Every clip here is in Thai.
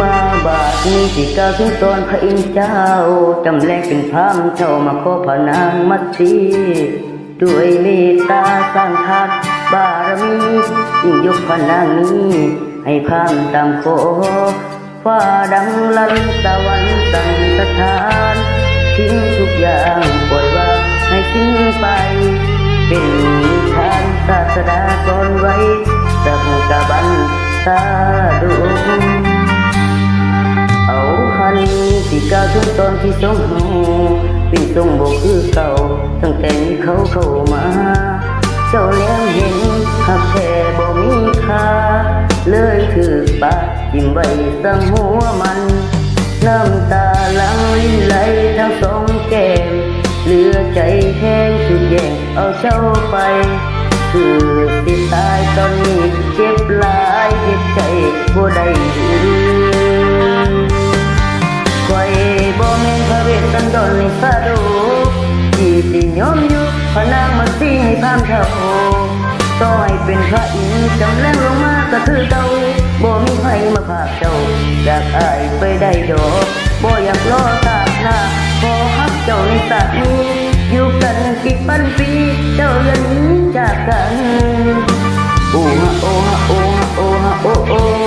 มาบาดนี้สิกาถึงตอนพระอินทร์เจ้าจำแรงเป็นพรามเจ้ามาขอพระนางมัตสีด้วยเมตตาสร้างทานบารมียิ่งยกพระนางนี้ ให้พรามตามขอฟ้าดังลันตะวันสั่งสถานทิ้งทุกอย่างปล่อยวางให้สิ้นไป เป็นทานศาสดาสอนไว้สักกะบันสาดุาวถึงตอนที่สองหูเป็นทรงบอกคือเก่าตั้งแต่มีเขาเข้ามา เจ้าแล้วเห็นหักแค่บ่มีค่าเลยถือปากจิ้มไว้สังหัวมัน น้ำตาลังลิ้นไหลทั้งสองแก้มเหลือใจแห้งสุดแย่งเอาเจ้าไป คือสิตายตอนนี้เจ็บหลายเจ็บใจบ่ได้ กันดรในสาดูที่สิยอมอยู่พระนางมาสีให้พามเท่าต่อให้เป็นพระอินทร์จำแรงลงมาก็คือเก่าบ่มีใครมาพาเจ้าจากอายไปได้ดอกบ่อยากรอตาหน้าขอฮักเจ้าในสานี้อยู่กันกี่พันปีเจ้าย่าหนีจากกันโอ้ฮะโอ้ฮะโอ้ฮะโอ้ฮะโอ้โอ้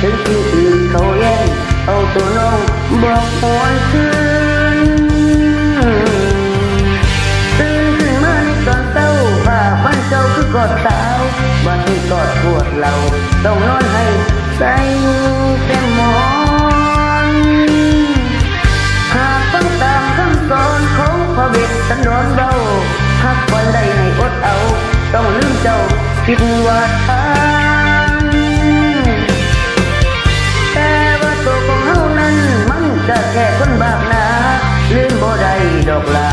งถึงที่อื่นเขาแย่งเอาตัวน้องบอกหวนคืนตื่นขึ้นมาในตอนเช้าผ้าพันเจ้าคือกอดส ก็แค่คนบาปนาลืมบ่ได้ดอกลา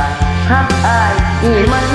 ฮักอายอีมัน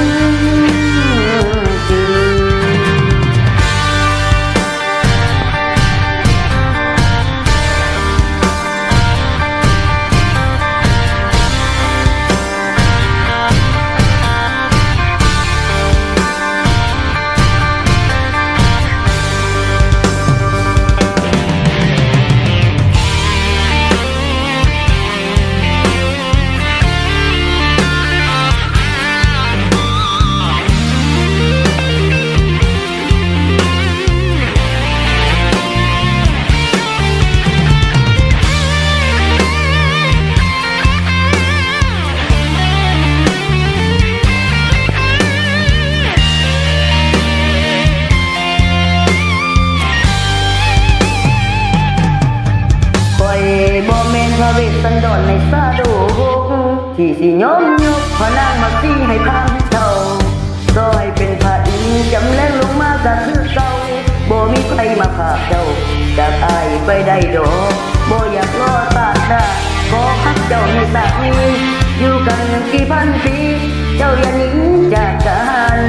ระเวทสันดรในสาดูที่สิยอมยกพระนางมาสีให้พามเท่าก็ให้เป็นพระอินจำแรงลงมาจากคือเก่าบ่มีใครมาพาเจ้า จากอายไปได้ดอกบ่อยากรอตากหน้าขอพักเจ้าในตากนี้อยู่กันกี่พันปี เจ้าอย่าหนีจากกัน